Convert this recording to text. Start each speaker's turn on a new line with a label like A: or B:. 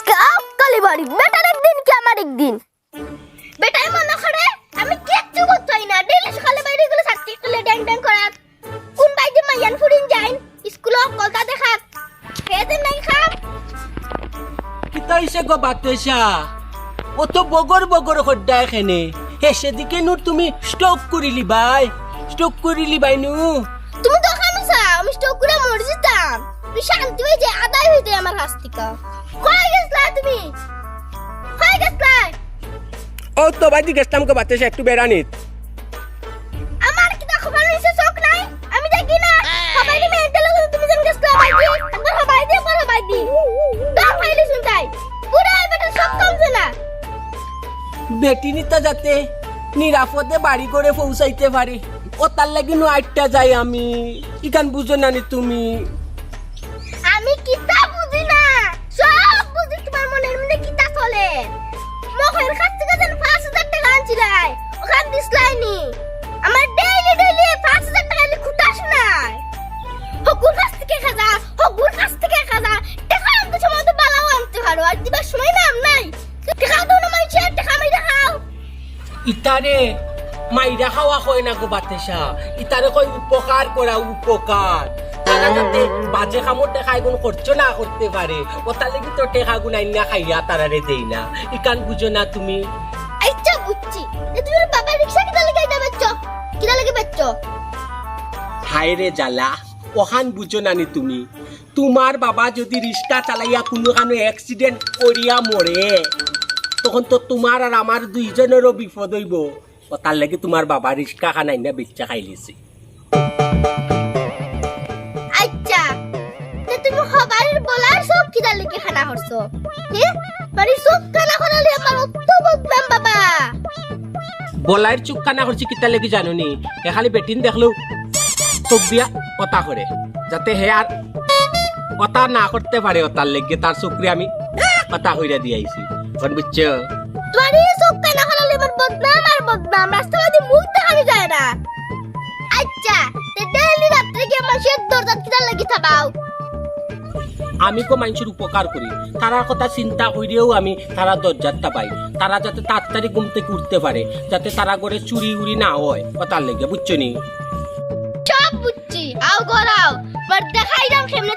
A: আজকে আকালি বাড়ি। বেটার একদিন কি আমার একদিন? বেটাই মনে করে আমি কি কিচ্ছু বুঝতেই না। ডেইলি সকালে বাইরে গুলো ছাত্রী স্কুলে ড্যাং ড্যাং করা কোন বাইতে মাইয়ান ফুরিন যাইন স্কুলে কলতা দেখা খেয়ে দেন নাই খাম।
B: কিতা ইসে গো বাতেশা ও তো বগর বগর হড্ডা এখানে। হে সেদিকে নুর তুমি স্টক করিলি ভাই স্টক করিলি ভাই নু।
A: তুমি তো খামিসা আমি স্টক করে মরে যেতাম তুই শান্তি হয়ে যে আদায় হইতে আমার কাছ
B: তো ভাই জিজ্ঞেসলাম গো বাতেশা একটু বেড়ানিত
A: আমার কি দেখো ভালো হইছে চোখ নাই? আমি দেখি না। সবাই তুমি যেন গেছলা একবার সবাই দাও ফাইলে শুনতাই পুরা বেটা সব কমছে না।
B: বেটিনিটা যাতে নিরাপদে বাড়ি করে পৌঁছাইতে পারে। ও তার লাগি নু আটটা যাই আমি। ইখান বুঝো না নি তুমি।
A: হাজার ওখান দিসলাই নি আমার ডেইলি ডেইলি পাঁচ হাজার টাকা দিয়ে খুঁটা শোনায় হকুর কাছ থেকে খাজা হকুর কাছ থেকে খাজা টাকা আনতে সময় তো বালাও আনতে পারো, আর দিবার সময় নাম নাই। টাকা দাও না মাইছে টাকা মাই দেখাও
B: ইতারে মাইরা খাওয়া হয় না গো বাতেশা। ইতারে কই উপকার করা উপকার। বাজে কামড় টেকা এগুন করছ না করতে পারে। ও তার লাগি তো টেকা গুন আইনা খাইয়া তারারে দেই না। ইকান বুঝো না তুমি।
A: বাবা রিকশা কিটা লাগে এটা বেচছো কিটা লাগে বেচছো
B: হায় রে জ্বালা ওখান বুঝো না নি তুমি। তোমার বাবা যদি রিক্সা চালাইয়া কোনো কানো অ্যাক্সিডেন্ট করিয়া মরে তখন তো তোমার আর আমার দুইজনেরও বিপদ হইব। ও তার লাগে তোমার বাবা রিক্সা খানাই না বেচা খাইলিছে
A: আচ্ছা তুমি হবারের বলার সব কিদা লিখে খানা করছ? হ্যাঁ মানে সব
B: বলাইর চুপ কানা করছি কিতা লেগে জানো নি এ খালি বেটিন দেখল চোখ দিয়া কথা করে যাতে হে আর কথা না করতে পারে তার লেগে তার চুকরি আমি কথা হইরা দিয়াইছি কোন বুঝছ
A: তোমার এই সব খানা করালে আমার বদনাম আর বদনাম রাস্তাবাদী মুখ দেখানো যায় না। আচ্ছা তে ডেইলি রাত্রে গিয়ে মানুষের দরজা কিদা লাগি থাবাও।
B: আমি কো মানুষের উপকার করি। তারার কথা চিন্তা করিও আমি তারা দরজারটা পাই। তারা যাতে তাড়াতাড়ি ঘুম থেকে উঠতে পারে, যাতে তারা করে চুরি উড়ি না হয় কথার লেগে, বুঝছ নি?
A: বুঝছি। আও দেখাই দাম কেমনে